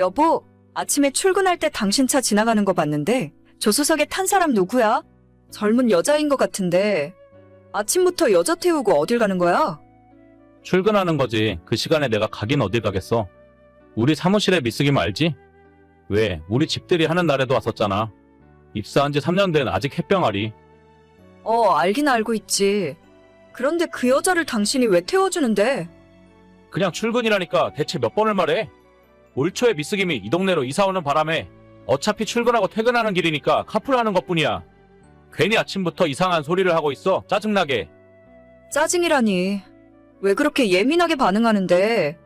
여보, 아침에 출근할 때 당신 차 지나가는 거 봤는데 조수석에 탄 사람 누구야? 젊은 여자인 것 같은데 아침부터 여자 태우고 어딜 가는 거야? 출근하는 거지. 그 시간에 내가 가긴 어딜 가겠어. 우리 사무실에 미쓰기면 알지? 왜? 우리 집들이 하는 날에도 왔었잖아. 입사한 지 3년 된 아직 햇병아리. 어, 알긴 알고 있지. 그런데 그 여자를 당신이 왜 태워주는데? 그냥 출근이라니까 대체 몇 번을 말해? 올 초에 미쓰김이 이 동네로 이사 오는 바람에 어차피 출근하고 퇴근하는 길이니까 카풀하는 것 뿐이야. 괜히 아침부터 이상한 소리를 하고 있어. 짜증나게. 짜증이라니. 왜 그렇게 예민하게 반응하는데?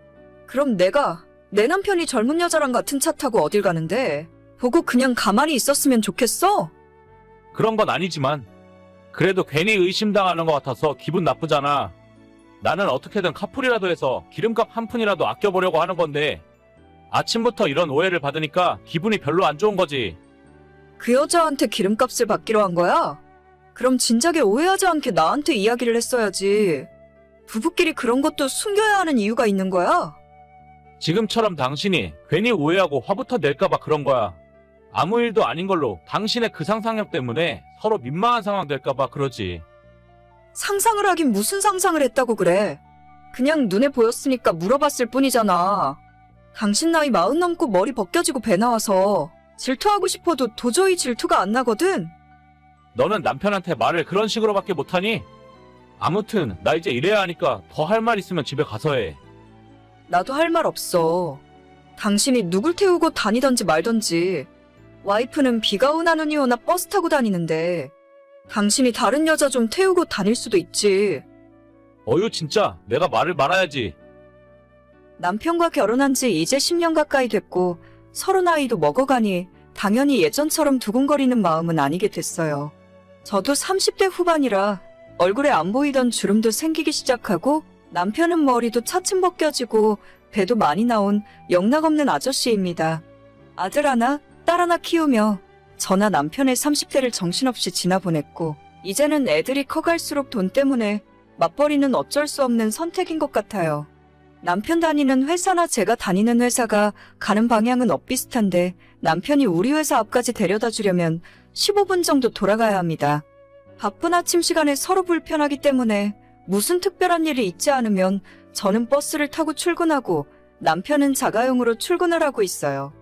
그럼 내가 내 남편이 젊은 여자랑 같은 차 타고 어딜 가는데? 보고 그냥 가만히 있었으면 좋겠어? 그런 건 아니지만 그래도 괜히 의심당하는 것 같아서 기분 나쁘잖아. 나는 어떻게든 카풀이라도 해서 기름값 한 푼이라도 아껴보려고 하는 건데 아침부터 이런 오해를 받으니까 기분이 별로 안 좋은 거지. 그 여자한테 기름값을 받기로 한 거야? 그럼 진작에 오해하지 않게 나한테 이야기를 했어야지. 부부끼리 그런 것도 숨겨야 하는 이유가 있는 거야? 지금처럼 당신이 괜히 오해하고 화부터 낼까봐 그런 거야. 아무 일도 아닌 걸로 당신의 그 상상력 때문에 서로 민망한 상황 될까봐 그러지. 상상을 하긴 무슨 상상을 했다고 그래. 그냥 눈에 보였으니까 물어봤을 뿐이잖아. 당신 나이 마흔 넘고 머리 벗겨지고 배 나와서 질투하고 싶어도 도저히 질투가 안 나거든. 너는 남편한테 말을 그런 식으로밖에 못하니? 아무튼 나 이제 일해야 하니까 더 할 말 있으면 집에 가서 해. 나도 할 말 없어. 당신이 누굴 태우고 다니던지 말던지. 와이프는 비가 오나 눈이 오나 버스 타고 다니는데 당신이 다른 여자 좀 태우고 다닐 수도 있지. 어유 진짜 내가 말을 말아야지. 남편과 결혼한 지 이제 10년 가까이 됐고 서로 나이도 먹어가니 당연히 예전처럼 두근거리는 마음은 아니게 됐어요. 저도 30대 후반이라 얼굴에 안 보이던 주름도 생기기 시작하고 남편은 머리도 차츰 벗겨지고 배도 많이 나온 영락없는 아저씨입니다. 아들 하나, 딸 하나 키우며 저나 남편의 30대를 정신없이 지나보냈고 이제는 애들이 커갈수록 돈 때문에 맞벌이는 어쩔 수 없는 선택인 것 같아요. 남편 다니는 회사나 제가 다니는 회사가 가는 방향은 엇비슷한데 남편이 우리 회사 앞까지 데려다 주려면 15분 정도 돌아가야 합니다. 바쁜 아침 시간에 서로 불편하기 때문에 무슨 특별한 일이 있지 않으면 저는 버스를 타고 출근하고 남편은 자가용으로 출근을 하고 있어요.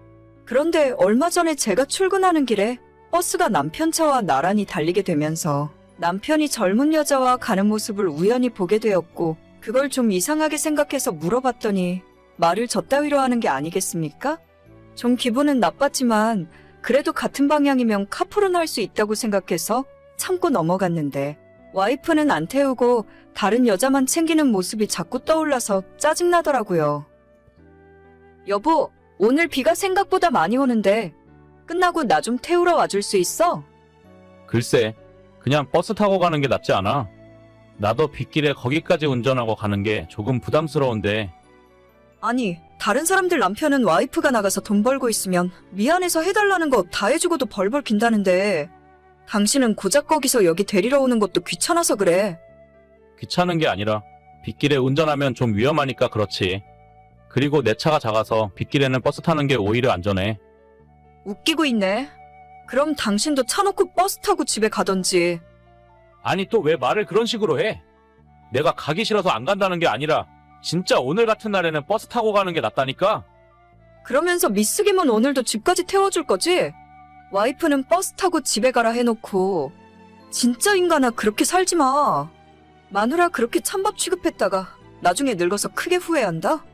그런데 얼마 전에 제가 출근하는 길에 버스가 남편 차와 나란히 달리게 되면서 남편이 젊은 여자와 가는 모습을 우연히 보게 되었고 그걸 좀 이상하게 생각해서 물어봤더니 말을 저따위로 하는 게 아니겠습니까? 좀 기분은 나빴지만 그래도 같은 방향이면 카풀은 할 수 있다고 생각해서 참고 넘어갔는데 와이프는 안 태우고 다른 여자만 챙기는 모습이 자꾸 떠올라서 짜증나더라고요. 여보, 오늘 비가 생각보다 많이 오는데 끝나고 나 좀 태우러 와줄 수 있어? 글쎄, 그냥 버스 타고 가는 게 낫지 않아? 나도 빗길에 거기까지 운전하고 가는 게 조금 부담스러운데 아니, 다른 사람들 남편은 와이프가 나가서 돈 벌고 있으면 미안해서 해달라는 거 다 해주고도 벌벌 긴다는데 당신은 고작 거기서 여기 데리러 오는 것도 귀찮아서 그래. 귀찮은 게 아니라 빗길에 운전하면 좀 위험하니까 그렇지. 그리고 내 차가 작아서 빗길에는 버스 타는 게 오히려 안전해. 웃기고 있네. 그럼 당신도 차 놓고 버스 타고 집에 가던지. 아니 또 왜 말을 그런 식으로 해? 내가 가기 싫어서 안 간다는 게 아니라 진짜 오늘 같은 날에는 버스 타고 가는 게 낫다니까? 그러면서 미쓰기면 오늘도 집까지 태워줄 거지? 와이프는 버스 타고 집에 가라 해놓고 진짜 인간아 그렇게 살지 마. 마누라 그렇게 찬밥 취급했다가 나중에 늙어서 크게 후회한다?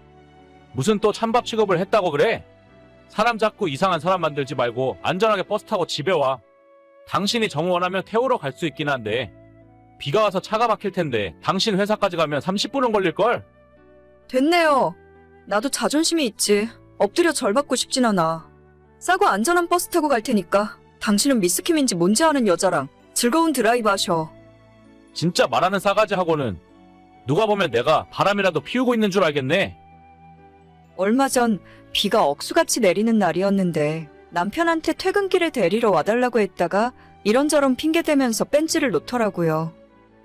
무슨 또 찬밥 취급을 했다고 그래? 사람 잡고 이상한 사람 만들지 말고 안전하게 버스 타고 집에 와. 당신이 정 원하면 태우러 갈 수 있긴 한데 비가 와서 차가 막힐 텐데 당신 회사까지 가면 30분은 걸릴걸? 됐네요. 나도 자존심이 있지. 엎드려 절 받고 싶진 않아. 싸고 안전한 버스 타고 갈 테니까 당신은 미스킴인지 뭔지 아는 여자랑 즐거운 드라이브 하셔. 진짜 말하는 싸가지 하고는 누가 보면 내가 바람이라도 피우고 있는 줄 알겠네. 얼마 전 비가 억수같이 내리는 날이었는데 남편한테 퇴근길에 데리러 와달라고 했다가 이런저런 핑계대면서 뺀지를 놓더라고요.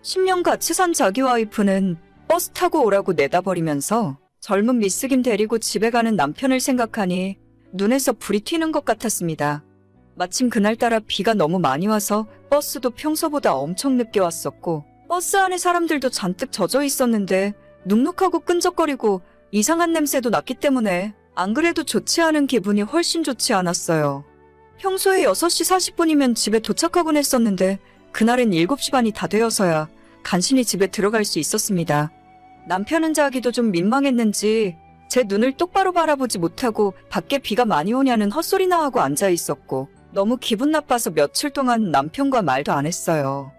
10년 같이 산 자기 와이프는 버스 타고 오라고 내다버리면서 젊은 미스김 데리고 집에 가는 남편을 생각하니 눈에서 불이 튀는 것 같았습니다. 마침 그날따라 비가 너무 많이 와서 버스도 평소보다 엄청 늦게 왔었고 버스 안에 사람들도 잔뜩 젖어 있었는데 눅눅하고 끈적거리고 이상한 냄새도 났기 때문에 안 그래도 좋지 않은 기분이 훨씬 좋지 않았어요. 평소에 6시 40분이면 집에 도착하곤 했었는데 그날은 7시 반이 다 되어서야 간신히 집에 들어갈 수 있었습니다. 남편은 자기도 좀 민망했는지 제 눈을 똑바로 바라보지 못하고 밖에 비가 많이 오냐는 헛소리나 하고 앉아 있었고 너무 기분 나빠서 며칠 동안 남편과 말도 안 했어요.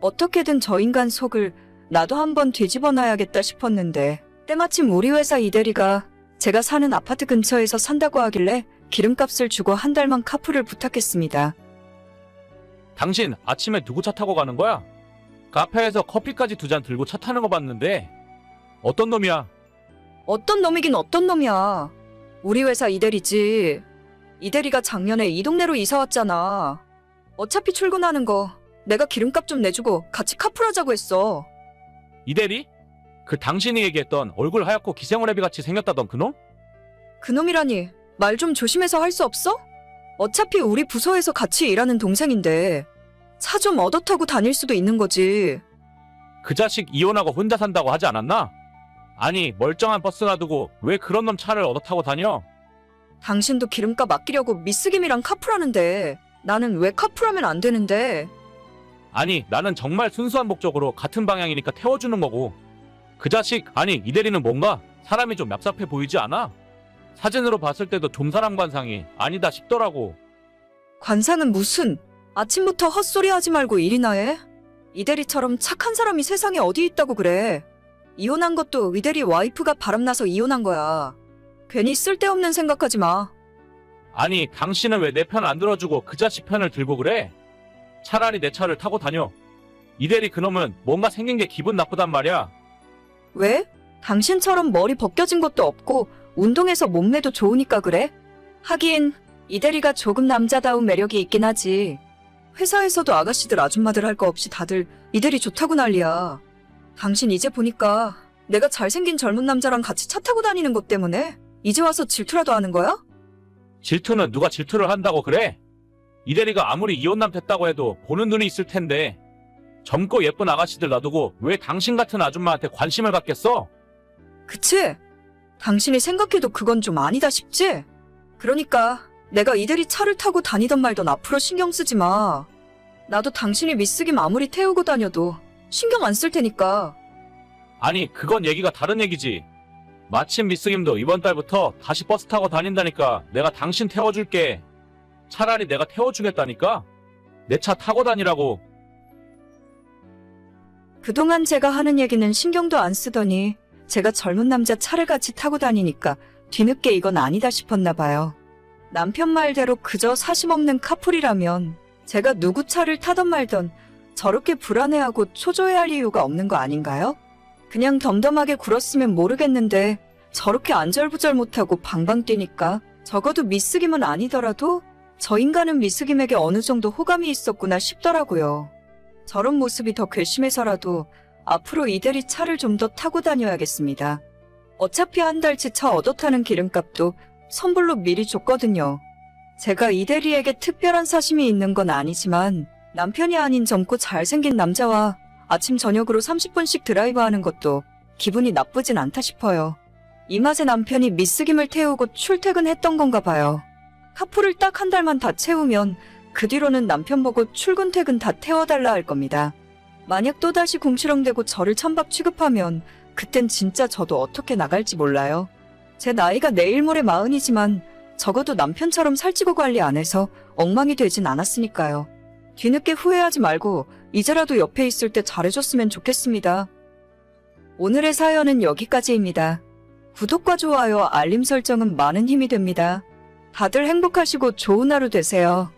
어떻게든 저 인간 속을 나도 한번 뒤집어 놔야겠다 싶었는데 때마침 우리 회사 이대리가 제가 사는 아파트 근처에서 산다고 하길래 기름값을 주고 한 달만 카풀을 부탁했습니다. 당신 아침에 누구 차 타고 가는 거야? 카페에서 커피까지 두 잔 들고 차 타는 거 봤는데 어떤 놈이야? 어떤 놈이긴 어떤 놈이야. 우리 회사 이대리지. 이대리가 작년에 이 동네로 이사 왔잖아. 어차피 출근하는 거 내가 기름값 좀 내주고 같이 카풀하자고 했어. 이대리? 그 당신이 얘기했던 얼굴 하얗고 기생오래비 같이 생겼다던 그놈? 그놈이라니 말 좀 조심해서 할 수 없어? 어차피 우리 부서에서 같이 일하는 동생인데 차 좀 얻어 타고 다닐 수도 있는 거지. 그 자식 이혼하고 혼자 산다고 하지 않았나? 아니 멀쩡한 버스 놔두고 왜 그런 놈 차를 얻어 타고 다녀? 당신도 기름값 아끼려고 미스김이랑 카풀하는데 나는 왜 카풀하면 안 되는데? 아니 나는 정말 순수한 목적으로 같은 방향이니까 태워주는 거고 그 자식 아니 이 대리는 뭔가 사람이 좀 얍삽해 보이지 않아? 사진으로 봤을 때도 좀 사람 관상이 아니다 싶더라고 관상은 무슨 아침부터 헛소리 하지 말고 일이나 해? 이대리처럼 착한 사람이 세상에 어디 있다고 그래. 이혼한 것도 이대리 와이프가 바람나서 이혼한 거야. 괜히 쓸데없는 생각하지 마. 아니 당신은 왜내 편 안 들어주고 그 자식 편을 들고 그래? 차라리 내 차를 타고 다녀 이대리 그놈은 뭔가 생긴 게 기분 나쁘단 말이야 왜? 당신처럼 머리 벗겨진 것도 없고 운동해서 몸매도 좋으니까 그래? 하긴 이대리가 조금 남자다운 매력이 있긴 하지. 회사에서도 아가씨들 아줌마들 할 거 없이 다들 이대리 좋다고 난리야. 당신 이제 보니까 내가 잘생긴 젊은 남자랑 같이 차 타고 다니는 것 때문에 이제 와서 질투라도 하는 거야? 질투는 누가 질투를 한다고 그래? 이대리가 아무리 이혼남 됐다고 해도 보는 눈이 있을 텐데 젊고 예쁜 아가씨들 놔두고 왜 당신 같은 아줌마한테 관심을 갖겠어? 그치? 당신이 생각해도 그건 좀 아니다 싶지? 그러니까 내가 이대리 차를 타고 다니던 말던 앞으로 신경 쓰지 마. 나도 당신이 미쓰김 아무리 태우고 다녀도 신경 안 쓸 테니까. 아니 그건 얘기가 다른 얘기지 마침 미스김도 이번 달부터 다시 버스 타고 다닌다니까 내가 당신 태워줄게 차라리 내가 태워주겠다니까 내 차 타고 다니라고 그동안 제가 하는 얘기는 신경도 안 쓰더니 제가 젊은 남자 차를 같이 타고 다니니까 뒤늦게 이건 아니다 싶었나 봐요. 남편 말대로 그저 사심 없는 카풀이라면 제가 누구 차를 타던 말던 저렇게 불안해하고 초조해할 이유가 없는 거 아닌가요? 그냥 덤덤하게 굴었으면 모르겠는데 저렇게 안절부절 못하고 방방 뛰니까 적어도 미스김은 아니더라도 저 인간은 미스김에게 어느 정도 호감이 있었구나 싶더라고요. 저런 모습이 더 괘씸해서라도 앞으로 이대리 차를 좀 더 타고 다녀야겠습니다. 어차피 한 달치 차 얻어 타는 기름값도 선불로 미리 줬거든요. 제가 이대리에게 특별한 사심이 있는 건 아니지만 남편이 아닌 젊고 잘생긴 남자와 아침 저녁으로 30분씩 드라이브 하는 것도 기분이 나쁘진 않다 싶어요. 이 맛에 남편이 미스김을 태우고 출퇴근했던 건가 봐요. 카풀을 딱 한 달만 다 채우면 그 뒤로는 남편 보고 출근 퇴근 다 태워달라 할 겁니다. 만약 또다시 궁시렁대고 저를 찬밥 취급하면 그땐 진짜 저도 어떻게 나갈지 몰라요. 제 나이가 내일 모레 마흔이지만 적어도 남편처럼 살찌고 관리 안 해서 엉망이 되진 않았으니까요. 뒤늦게 후회하지 말고 이제라도 옆에 있을 때 잘해줬으면 좋겠습니다. 오늘의 사연은 여기까지입니다. 구독과 좋아요, 알림 설정은 많은 힘이 됩니다. 다들 행복하시고 좋은 하루 되세요.